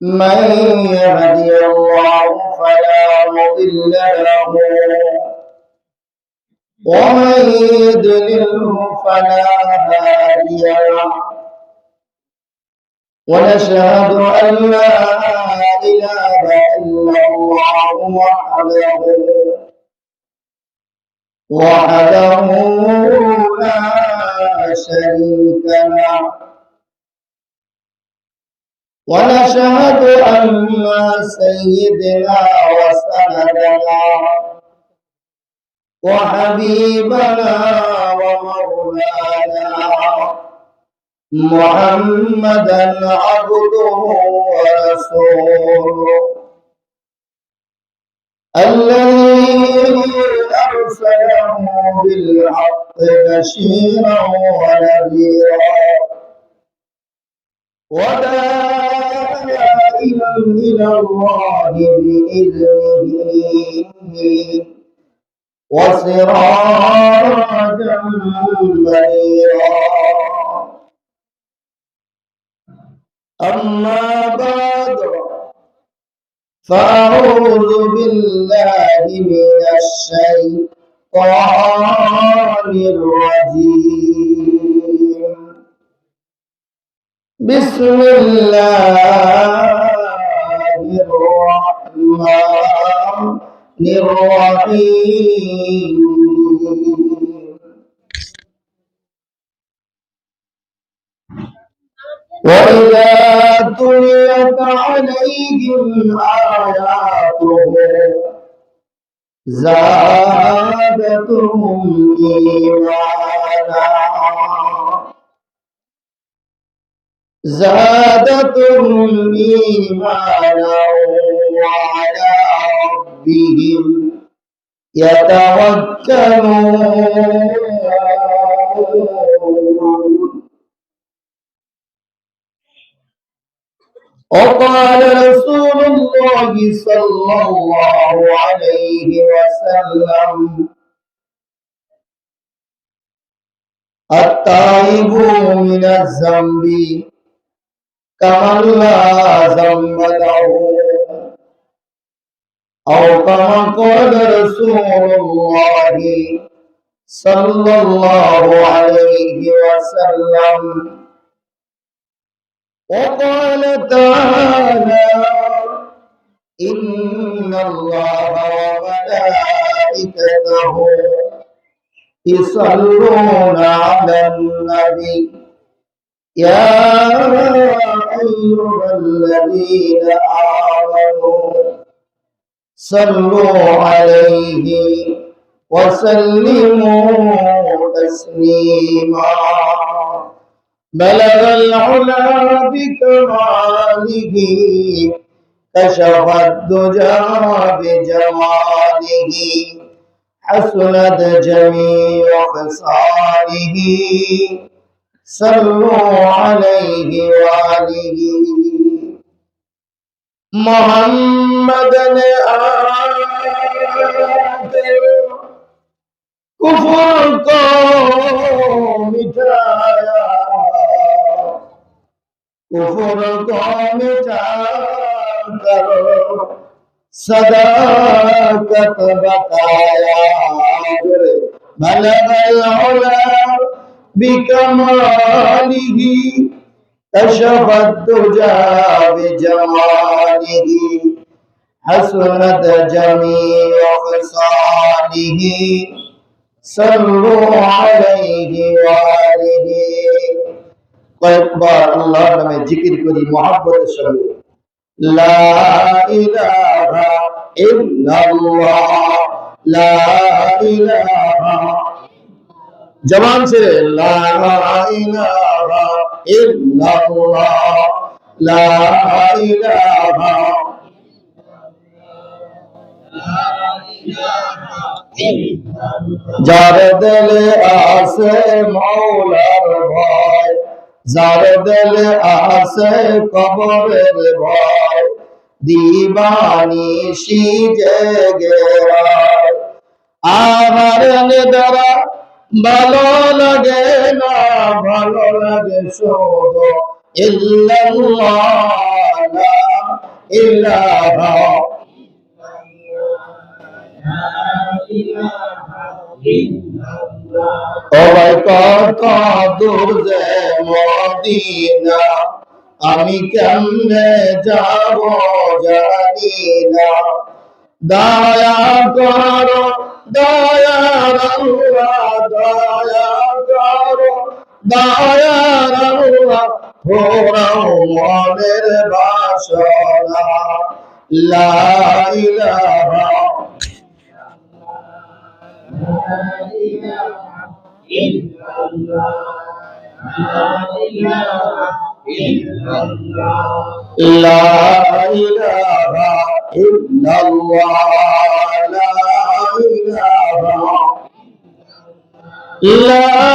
من يهدي الله فلا مضل له. ومن يضلله فلا هادي له. ونشهد أن لا إله إلا الله وحده وحده لا شريك له. ونشهد أن سيدنا وسندنا وحبيبنا ومولانا محمدا عبده ورسوله. الذي أرسله بالحق بشيرا ونذيرا. إلى الله بإذنه وسراجا منيرا أما بعد فأعوذ بالله من الشيطان الرجيم بسم الله الرحيم وإذا تليت عليهم آياته زادتهم إيمانا زادتهم إيمانا وعلى ربهم يتوكلون وقال رسول الله صلى الله عليه وسلم التائب من الذنب كمن لا ذنب له أو كما قال رسول الله صلى الله عليه وسلم. وقال تعالى إن الله وملائكته يصلون على النبي. يا أيها الذين آمنوا صلوا عليه وسلموا تسليما بلغ العلا بكماله كشف الدجى بجماله حسنت جميع خصاله صلوا عليه وآله محمد نے کفر کو مٹایا کفر کو مٹا کر صداقت بتایا بلغ العلا بكماله كشف الدجى بجماله حسنت جميع خصاله. صلوا عليه وآله. কয়েকবার আল্লাহর নামে জিকির করি মহাব্বতের সঙ্গে লা ইলাহা ইল্লাল্লাহ লা ইলাহা জবান ছেড়ে লা ইলাহা যার দলে আছে মৌলার ভয়, যার দলে আছে কবরের ভয়, দিবানি সিজে গে আমার নেদারা ভালো লাগে না نبشوض إلا الله لا إله তবে আমি কেমনে যাব জানি না দয়া কর দয়া দয়ার আল্লাহ হোরাও মনের বাসনা লা ইলাহা لا إله إلا الله لا إله لا